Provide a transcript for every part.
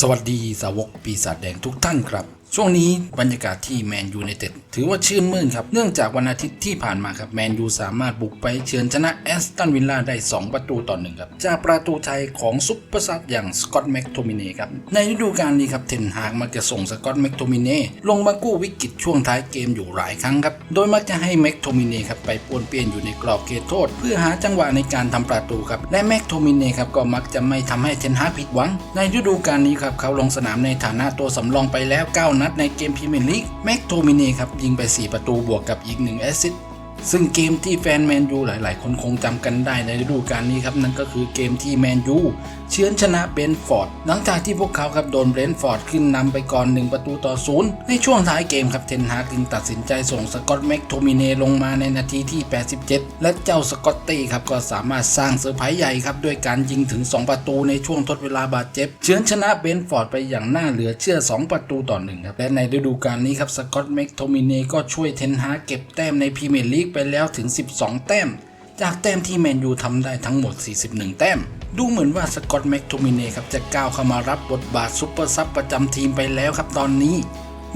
สวัสดีสาวกปีศาจแดงทุกท่านครับ ช่วงนี้บรรยากาศที่แมนยูในเต็ดถือว่าชื่นมื่นครับ เนื่องจากวันอาทิตย์ที่ผ่านมาครับแมนยูสามารถบุกไปเฉือนชนะแอสตันวิลล่าได้ 2 ประตูต่อหนึ่งครับ จากประตูชัยของซุปเปอร์ซับอย่างสกอตแม็กโทมิเน่ครับ ในฤดูกาลนี้ครับเทนฮากมักจะส่งสกอตแม็กโทมิเน่ลงมากู้วิกฤตช่วงท้ายเกมอยู่หลายครั้งครับ โดยมักจะให้แม็กโทมิเน่ครับไปป้วนเปี้ยนอยู่ในกรอบเขตโทษ เพื่อหาจังหวะในการทำประตูครับและแม็กโทมิเน่ครับก็มักจะไม่ทำให้เทนฮากผิดหวัง ในฤดูกาลนี้ครับเขาลงสนามในฐานะตัวสำรองไปแล้ว9นัดในเกมพรีเมียร์ลีกแม็กโทมิเน่ครับยิงไป 4 ประตูบวกกับอีก1แอสซิสต์ ซึ่งเกมที่แฟนแมนยูหลาย ๆ คนคงจำกันได้ในฤดูกาลนี้ครับ นั่นก็คือเกมที่แมนยูเฉือนชนะเบนฟอร์ด หลังจากที่พวกเขาครับโดนเบนฟอร์ดขึ้นนำไปก่อน 1 ประตูต่อศูนย์ในช่วงท้ายเกมครับเทนฮากจึงตัดสินใจส่งสกอตแม็กโทมิเนลงมาในนาทีที่ 87 และเจ้าสกอตตี้ครับก็สามารถสร้างเซอร์ไพรส์ใหญ่ครับด้วยการยิงถึง 2 ประตูในช่วงทดเวลาบาดเจ็บเฉือนชนะเบนฟอร์ดไปอย่างน่าเหลือเชื่อ 2 ประตูต่อหนึ่งครับและในฤดูกาลนี้ครับสกอตแม็กโทมิเนก็ช่วยเทนฮากเก็บแต้มในพรีเมียร์ลีกไปแล้วถึง 12 แต้ม จากแต้มที่แมนยูทำได้ทั้งหมด 41 แต้ม ดูเหมือนว่าสกอตแม็กโทมิเน่ครับจะก้าวเข้ามารับบทบาทซุปเปอร์ซับประจำทีมไปแล้วครับตอนนี้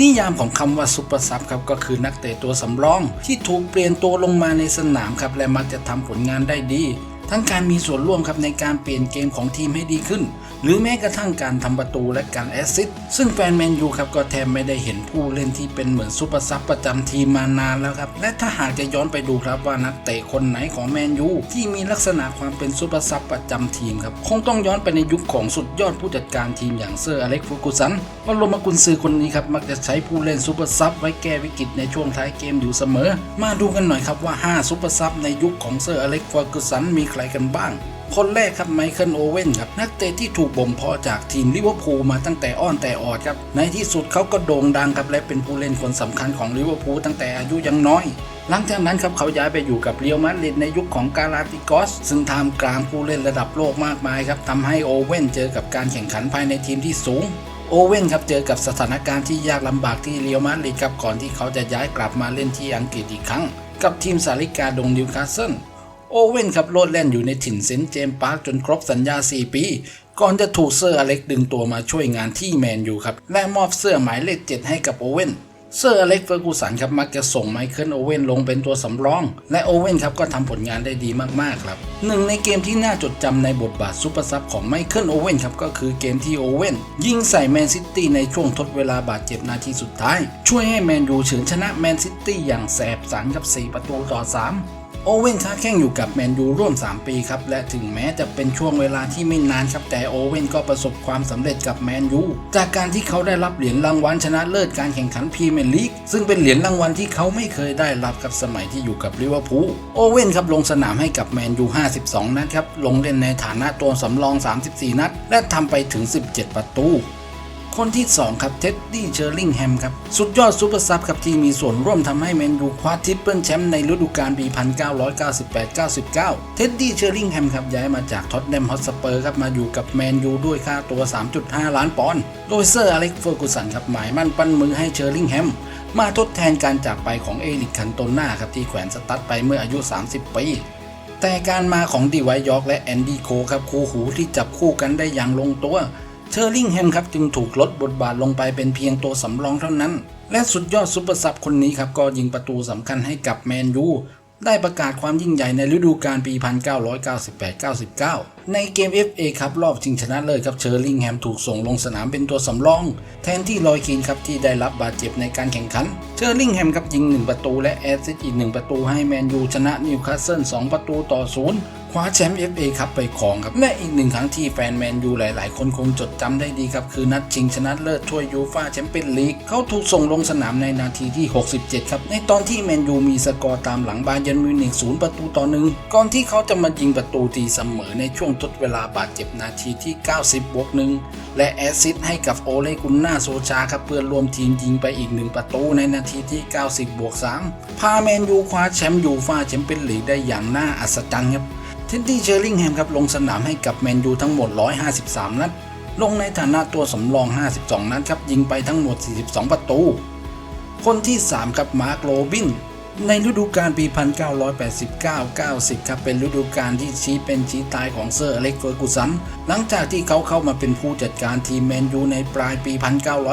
นิยามของคำว่าซุปเปอร์ซับครับก็คือนักเตะตัวสำรอง ที่ถูกเปลี่ยนตัวลงมาในสนามครับและมักจะทำผลงานได้ดี ทั้งการมีส่วนร่วมครับในการเปลี่ยนเกมของทีมให้ดีขึ้น หรือแม้กระทั่งการทำประตูและการแอสซิสต์ซึ่งแฟนแมนยูครับก็แทบไม่ได้เห็นผู้เล่นที่เป็นเหมือนซูเปอร์ซับประจำทีมมานานแล้วครับ และถ้าหากจะย้อนไปดูครับว่านักเตะคนไหนของแมนยูที่มีลักษณะความเป็นซูเปอร์ซับประจำทีมครับคงต้องย้อนไปในยุคของสุดยอดผู้จัดการทีมอย่างเซอร์อเล็กซ์ฟูกุสันว่าโรมกุนซือคนนี้ครับมักจะใช้ผู้เล่นซูเปอร์ซับไว้แก้วิกฤตในช่วงท้ายเกมอยู่เสมอ มาดูกันหน่อยครับว่า5ซูเปอร์ซับในยุคของเซอร์อเล็กฟูกุสันมีใครกันบ้าง คนแรกครับไมเคิลโอเว่นครับนักเตะที่ถูกบ่มเพาะจากทีมลิเวอร์พูลมาตั้งแต่อ้อนแต่ออดครับในที่สุดเขาก็โด่งดังครับและเป็นผู้เล่นคนสำคัญของลิเวอร์พูลตั้งแต่อายุยังน้อยหลังจากนั้นครับเขาย้ายไปอยู่กับเรียวมาดริดในยุคของกาลาติกอส ซึ่งท่ามกลางผู้เล่นระดับโลกมากมายครับทำให้โอเว่นเจอกับการแข่งขันภายในทีมที่สูง โอเว่นครับเจอกับสถานการณ์ที่ยากลำบากที่เรียวมาดริดครับก่อนที่เขาจะย้ายกลับมาเล่นที่อังกฤษอีกครั้ง กับทีมสาริกาดงนิวคาสเซิล โอเว่นครับโลดแล่นอยู่ในถิ่นเซนต์เจมส์พาร์คจนครบสัญญา 4 ปี ก่อนจะถูกเซอร์อเล็กดึงตัวมาช่วยงานที่แมนยูครับและมอบเสื้อหมายเลข 7 ให้กับโอเว่นเซอร์อเล็กเฟอร์กูสันครับมักจะส่งไมเคิลโอเว่นลงเป็นตัวสำรอง และโอเว่นครับก็ทำผลงานได้ดีมาก ๆ ครับ หนึ่งในเกมที่น่าจดจำในบทบาทซูเปอร์ซับของไมเคิลโอเว่นครับก็คือเกมที่โอเว่นยิงใส่แมนซิตี้ในช่วงทดเวลาบาดเจ็บนาทีสุดท้าย ช่วยให้แมนยูเฉือนชนะแมนซิตี้อย่างแสบสันกับ 4 ประตูต่อ 3 โอเว่นค้าแข่งอยู่กับแมนยูร่วม 3 ปีครับ และถึงแม้จะเป็นช่วงเวลาที่ไม่นานครับ แต่โอเว่นก็ประสบความสำเร็จกับแมนยูจากการที่เขาได้รับเหรียญรางวัลชนะเลิศการแข่งขันพรีเมียร์ลีกซึ่งเป็นเหรียญรางวัลที่เขาไม่เคยได้รับกับสมัยที่อยู่กับลิเวอร์พูลโอเว่นครับลงสนามให้กับแมนยู52 นัดครับลงเล่นในฐานะตัวสำรอง 34 นัด และทำไปถึง 17 ประตู คนที่ 2 ครับเท็ดดี้เชอร์ลิงแฮมครับ สุดยอดซูเปอร์ซับครับที่มีส่วนร่วมทำให้แมนยูคว้าทริปเปิลแชมป์ในฤดูกาลปี 1998-99 เท็ดดี้เชอร์ลิงแฮมครับย้ายมาจากท็อตแนมฮอตสเปอร์ครับมาอยู่กับแมนยูด้วยค่าตัว 3.5 ล้านปอนด์โดยเซอร์อเล็กเฟอร์กูสันครับหมายมั่นปั้นมือให้เชอร์ลิงแฮมมาทดแทนการจากไปของเอริกคันโตน่าครับที่แขวนสตั๊ดไปเมื่ออายุ 30 ปีแต่การมาของดีไวท์ยอร์กและแอนดี้โคครับคู่หูที่จับคู่กันได้อย่างลงตัว เชอร์ลิงแฮมครับจึงถูกลดบทบาทลงไปเป็นเพียงตัวสำรองเท่านั้น และสุดยอดซุปเปอร์ซับคนนี้ครับก็ยิงประตูสำคัญให้กับแมนยูได้ประกาศความยิ่งใหญ่ในฤดูกาลปี 1998-99 ในเกม FA ครับรอบชิงชนะเลิศครับเชอร์ลิงแฮมถูกส่งลงสนามเป็นตัวสำรอง แทนที่ลอยคีนครับที่ได้รับบาดเจ็บในการแข่งขัน เชอร์ลิงแฮมครับยิง 1 ประตูและแอสซิสต์อีก 1 ประตูให้แมนยูชนะนิวคาสเซิล2ประตูต่อศูนย์ ว้าแชมป์ FA ครับไปครองครับและอีกหนึ่งครั้งที่แฟนแมนยูหลาย ๆ คนคงจดจำได้ดีครับ คือนัดชิงชนะเลิศถ้วยยูฟ่าแชมเปี้ยนลีกเขาถูกส่งลงสนามในนาทีที่ 67 ครับ ในตอนที่แมนยูมีสกอร์ตามหลังบาเยิร์นมิวนิกศูนย์ประตูต่อหนึ่งก่อนที่เขาจะมายิงประตูตีเสมอในช่วงทดเวลาบาดเจ็บนาทีที่ 90 บวกหนึ่งและแอซิสให้กับโอเลกุนนาโซชาครับเพื่อรวมทีมยิงไปอีกหนึ่งประตูในนาทีที่ 90 บวก3พาแมนยูคว้าแชมป์ยูฟ่าแชมเปี้ยนลีกได้อย่างน่าอัศจรรย์ครับ เท็ดดี้เชอร์ลิงแฮมครับลงสนามให้กับแมนยูทั้งหมด 153 นัด ลงในฐานะตัวสำรอง 52 นัดครับยิงไปทั้งหมด 42 ประตู คนที่ 3 ครับมาร์คโรบิน ในฤดูกาลปี 1989-90 ครับ เป็นฤดูกาลที่ชี้เป็นชี้ตายของเซอร์อเล็กเฟอร์กูสัน หลังจากที่เขาเข้ามาเป็นผู้จัดการทีมแมนยูในปลายปี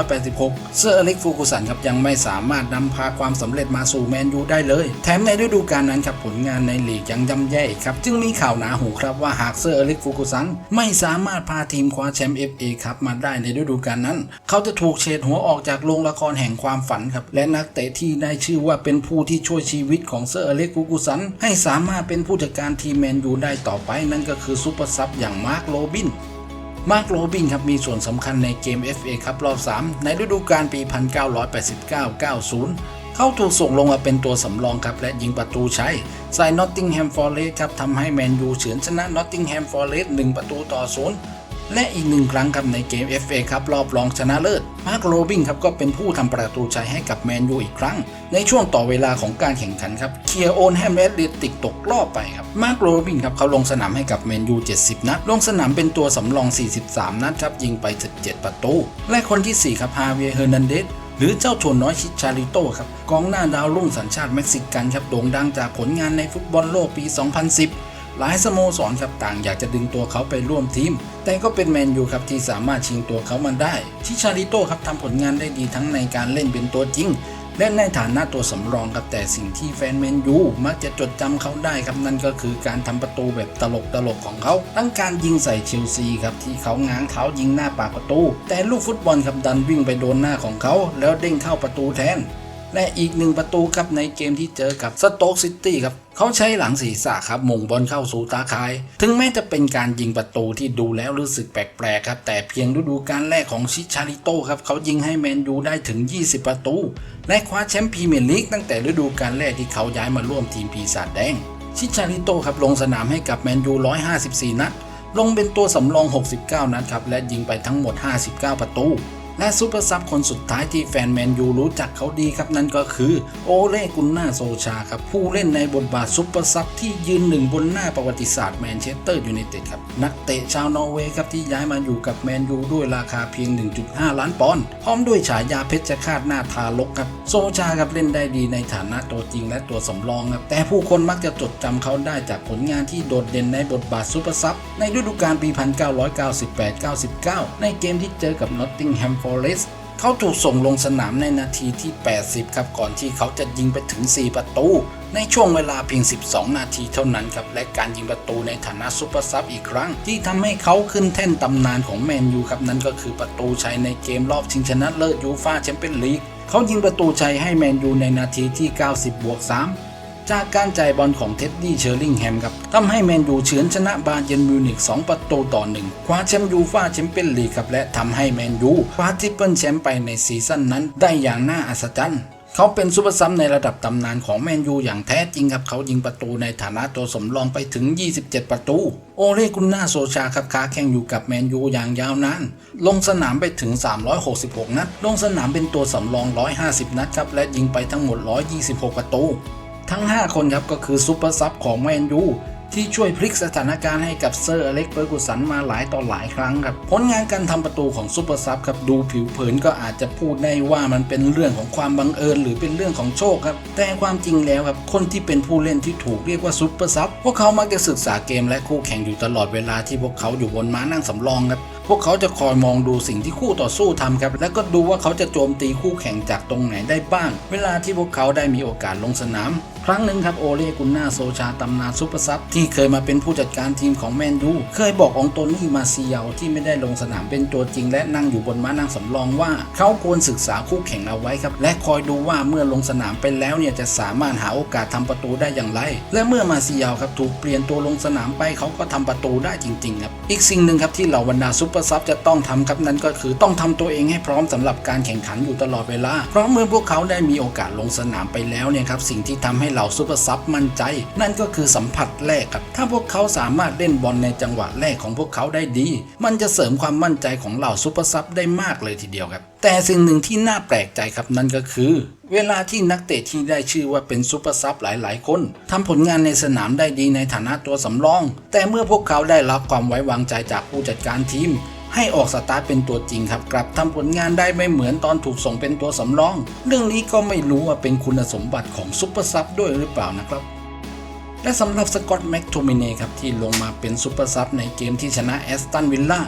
1986 เซอร์อเล็กเฟอร์กูสันครับยังไม่สามารถนำพาความสำเร็จมาสู่แมนยูได้เลย แถมในฤดูกาลนั้นครับผลงานในลีกยังย่ำแย่อีกครับ จึงมีข่าวหนาหูครับว่าหากเซอร์อเล็กเฟอร์กูสันไม่สามารถพาทีมคว้าแชมป์ FA ครับมาได้ในฤดูกาลนั้น เขาจะถูกเฉดหัวออกจากโรงละครแห่งความฝันครับ และนักเตะที่ได้ชื่อว่าเป็นผู้ที่ช่วยชีวิตของเซอร์อเล็กกูกูสัน ให้สามารถเป็นผู้จัดการทีมแมนยูได้ต่อไป นั่นก็คือซูเปอร์ซับอย่างมาร์คโรบินมาร์คโรบินครับมีส่วนสำคัญในเกม FA ครับรอบ 3 ในฤดูกาลปี 1989-90 เขาถูกส่งลงมาเป็นตัวสำรองครับและยิงประตูใช้ใส่นอตติงแฮมฟอร์เรสครับทำให้แมนยูเฉือนชนะนอตติงแฮมฟอร์เรส1ประตูต่อศูนย์และอีกหนึ่งครั้งครับในเกม FA ครับรอบรองชนะเลิศ มาร์คโรบินครับก็เป็นผู้ทำประตูชัยให้กับแมนยูอีกครั้ง ในช่วงต่อเวลาของการแข่งขันครับเคียโอนแฮมเอสเลติกตกรอบไปครับมาร์คโรบินครับเขาลงสนามให้กับแมนยู 70 นัด ลงสนามเป็นตัวสำรอง 43 นัดครับยิงไป 17 ประตู และคนที่ 4 ครับฮาเวียเฮอร์นันเดสหรือเจ้าโชนน้อยชิชาริโตครับกองหน้าดาวรุ่งสัญชาติเม็กซิกันครับโด่งดังจากผลงานในฟุตบอลโลกปี 2010 หลายสโมสรครับต่างอยากจะดึงตัวเขาไปร่วมทีม แต่ก็เป็นแมนยูครับที่สามารถชิงตัวเขามาได้ชิชาริโต้ครับทำผลงานได้ดีทั้งในการเล่นเป็นตัวจริง และในฐานะตัวสำรองครับแต่สิ่งที่แฟนแมนยูมักจะจดจำเขาได้ครับนั่นก็คือการทำประตูแบบตลกตลกๆของเขา ทั้งการยิงใส่เชลซีครับที่เขาง้างเท้ายิงหน้าปากประตู แต่ลูกฟุตบอลครับดันวิ่งไปโดนหน้าของเขา แล้วเด้งเข้าประตูแทน และอีกหนึ่งประตูครับในเกมที่เจอกับสโต๊กซิตี้ครับเขาใช้หลังศีรษะครับมงบอลเข้าสู่ตาข่าย ถึงแม้จะเป็นการยิงประตูที่ดูแล้วรู้สึกแปลกๆครับ แต่เพียงฤดูกาลแรกของชิชาริโต้ครับเขายิงให้แมนยูได้ถึง 20 ประตู และคว้าแชมป์พรีเมียร์ลีกตั้งแต่ฤดูกาลแรกที่เขาย้ายมาร่วมทีมปีศาจแดง ชิชาริโต้ครับลงสนามให้กับแมนยู 154 นัด ลงเป็นตัวสำรอง 69 นัดครับและยิงไปทั้งหมด 59 ประตู และซูเปอร์ซับคนสุดท้ายที่แฟนแมนยูรู้จักเขาดีครับนั่นก็คือโอเล่กุนนาโซชาครับผู้เล่นในบทบาทซูเปอร์ซับที่ยืนหนึ่งบนหน้าประวัติศาสตร์แมนเชสเตอร์ยูไนเต็ดครับนักเตะชาวนอร์เวย์ครับที่ย้ายมาอยู่กับแมนยูด้วยราคาเพียง 1.5 ล้านปอนด์พร้อมด้วยฉายาเพชรฆาตหน้าทารกครับโซชาครับเล่นได้ดีในฐานะตัวจริงและตัวสำรองครับแต่ผู้คนมักจะจดจำเขาได้จากผลงานที่โดดเด่นในบทบาทซูเปอร์ซับในฤดูกาลปี 1998-99 ในเกมที่เจอกับนอตติงแฮมฟอเรสต์เขาถูกส่งลงสนามในนาทีที่ 80 ครับ ก่อนที่เขาจะยิงไปถึง 4 ประตู ในช่วงเวลาเพียง 12 นาทีเท่านั้นครับ และการยิงประตูในฐานะซูเปอร์ซับอีกครั้ง ที่ทำให้เขาขึ้นแท่นตำนานของแมนยูครับ นั่นก็คือประตูชัยในเกมรอบชิงชนะเลิศยูฟ่าแชมเปี้ยนลีกเขายิงประตูชัยให้แมนยูในนาทีที่ 90 บวก 3 จากการจ่ายบอลของเท็ดดี้เชอร์ลิงแฮมครับทำให้แมนยูเฉือนชนะบาเยร์นมิวนิก2 ประตูต่อ 1 คว้าแชมป์ยูฟ่าแชมเปี้ยนลีกครับและทำให้แมนยูคว้าทริปเปิลแชมป์ไปในซีซั่นนั้นได้อย่างน่าอัศจรรย์เขาเป็นซูเปอร์ซัมในระดับตำนานของแมนยูอย่างแท้จริงครับ เขายิงประตูในฐานะตัวสำรองไปถึง 27 ประตู โอเล่กุนนาโซชาครับค้าแข่งอยู่กับแมนยูอย่างยาวนาน ลงสนามไปถึง 366 นัด ลงสนามเป็นตัวสำรอง 150 นัดครับ และยิงไปทั้งหมด 126 ประตู ทั้ง 5 คนครับก็คือซูเปอร์ซับของแมนยูที่ช่วยพลิกสถานการณ์ให้กับเซอร์อเล็กเฟอร์กูสันมาหลายต่อหลายครั้งครับ ผลงานการทำประตูของซูเปอร์ซับครับดูผิวเผินก็อาจจะพูดได้ว่ามันเป็นเรื่องของความบังเอิญหรือเป็นเรื่องของโชคครับ แต่ความจริงแล้วครับ คนที่เป็นผู้เล่นที่ถูกเรียกว่าซูเปอร์ซับพวกเขามักจะศึกษาเกมและคู่แข่งอยู่ตลอดเวลาที่พวกเขาอยู่บนม้านั่งสำรองครับพวกเขาจะคอยมองดูสิ่งที่คู่ต่อสู้ทำครับ แล้วก็ดูว่าเขาจะโจมตีคู่แข่งจากตรงไหนได้บ้าง เวลาที่พวกเขาได้มีโอกาสลงสนาม ครั้งหนึ่งครับโอเล่กุนนาโซชาตำนานซุปเปอร์ซับที่เคยมาเป็นผู้จัดการทีมของแมนยูเคยบอกองโตนี่มาเซียลที่ไม่ได้ลงสนามเป็นตัวจริง และนั่งอยู่บนม้านั่งสำรองว่า เขาควรศึกษาคู่แข่งเอาไว้ครับ และคอยดูว่าเมื่อลงสนามไปแล้วเนี่ยจะสามารถหาโอกาสทำประตูได้อย่างไร และเมื่อมาเซียลครับถูกเปลี่ยนตัวลงสนามไปเขาก็ทำประตูได้จริงๆครับอีกสิ่งหนึ่งครับที่เหล่าบรรดาซุปเปอร์ซับจะต้องทำครับนั่นก็คือต้องทำตัวเองให้พร้อมสำหรับการแข่งขันอยู่ตลอดเวลาเพราะเมื่อพวกเขาได้มีโอกาสลงสนามไปแล้วเนี่ยครับสิ่งที่ทำให้เหล่าซุปเปอร์ซับมั่นใจ นั่นก็คือสัมผัสแรกครับ ถ้าพวกเขาสามารถเล่นบอลในจังหวะแรกของพวกเขาได้ดี มันจะเสริมความมั่นใจของเหล่าซุปเปอร์ซับได้มากเลยทีเดียวครับ แต่สิ่งหนึ่งที่น่าแปลกใจครับนั่นก็คือเวลาที่นักเตะที่ได้ชื่อว่าเป็นซูเปอร์ซับหลาย ๆ คนทำผลงานในสนามได้ดีในฐานะตัวสำรอง แต่เมื่อพวกเขาได้รับความไว้วางใจจากผู้จัดการทีม ให้ออกสตาร์ทเป็นตัวจริงครับ กลับทำผลงานได้ไม่เหมือนตอนถูกส่งเป็นตัวสำรอง เรื่องนี้ก็ไม่รู้ว่าเป็นคุณสมบัติของซุปเปอร์ซับด้วยหรือเปล่านะครับและสำหรับสกอตแม็กโทมิเน่ครับที่ลงมาเป็นซุปเปอร์ซับในเกมที่ชนะแอสตันวิลล่า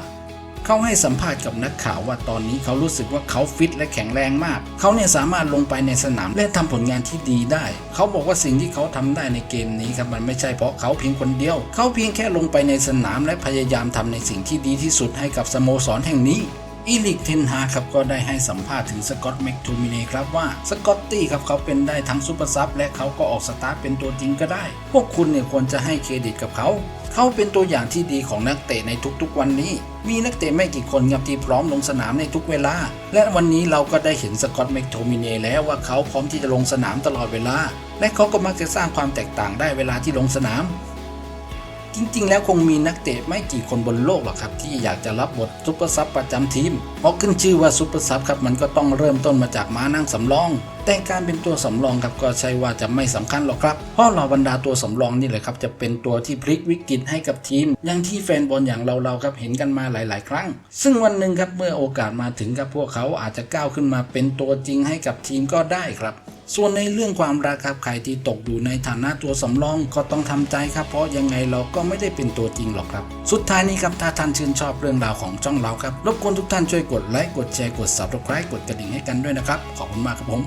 เขาให้สัมภาษณ์กับนักข่าวว่าตอนนี้เขารู้สึกว่าเขาฟิตและแข็งแรงมาก เขาเนี่ยสามารถลงไปในสนามและทำผลงานที่ดีได้ เขาบอกว่าสิ่งที่เขาทำได้ในเกมนี้ครับมันไม่ใช่เพราะเขาเพียงคนเดียว เขาเพียงแค่ลงไปในสนามและพยายามทำในสิ่งที่ดีที่สุดให้กับสโมสรแห่งนี้อีลิกเทนฮาครับก็ได้ให้สัมภาษณ์ถึงสกอตต์แม็กโทมิเน่ครับว่าสกอตตี้ครับเขาเป็นได้ทั้งซูเปอร์ซับและเขาก็ออกสตาร์ทเป็นตัวจริงก็ได้ พวกคุณเนี่ยควรจะให้เครดิตกับเขา เขาเป็นตัวอย่างที่ดีของนักเตะในทุกๆวันนี้ มีนักเตะไม่กี่คนกับที่พร้อมลงสนามในทุกเวลา และวันนี้เราก็ได้เห็นสกอตต์แมกโทมิเน่แล้วว่าเขาพร้อมที่จะลงสนามตลอดเวลา และเขาก็มักจะสร้างความแตกต่างได้เวลาที่ลงสนาม จริง ๆ แล้วคงมีนักเตะไม่กี่คนบนโลกหรอกครับ ที่อยากจะรับบทซุปเปอร์ซับประจำทีมเพราะขึ้นชื่อว่าซุปเปอร์ซับครับมันก็ต้องเริ่มต้นมาจากม้านั่งสำรอง แต่การเป็นตัวสำรองครับก็ใช่ว่าจะไม่สำคัญหรอกครับ เพราะเหล่าบรรดาตัวสำรองนี่แหละครับจะเป็นตัวที่พลิกวิกฤตให้กับทีม อย่างที่แฟนบอลอย่างเราๆครับเห็นกันมาหลาย ๆ ครั้ง ซึ่งวันหนึ่งครับเมื่อโอกาสมาถึงครับพวกเขาอาจจะก้าวขึ้นมาเป็นตัวจริงให้กับทีมก็ได้ครับ ส่วนในเรื่องความรักครับใครที่ตกอยู่ในฐานะตัวสำรองก็ต้องทำใจครับเพราะยังไงเราก็ไม่ได้เป็นตัวจริงหรอกครับ สุดท้ายนี้ครับถ้าท่านชื่นชอบเรื่องราวของช่องเราครับรบกวนทุกท่านช่วยกดไลค์กดแชร์กด subscribe กดกระดิ่งให้กันด้วยนะครับขอบคุณมากครับผม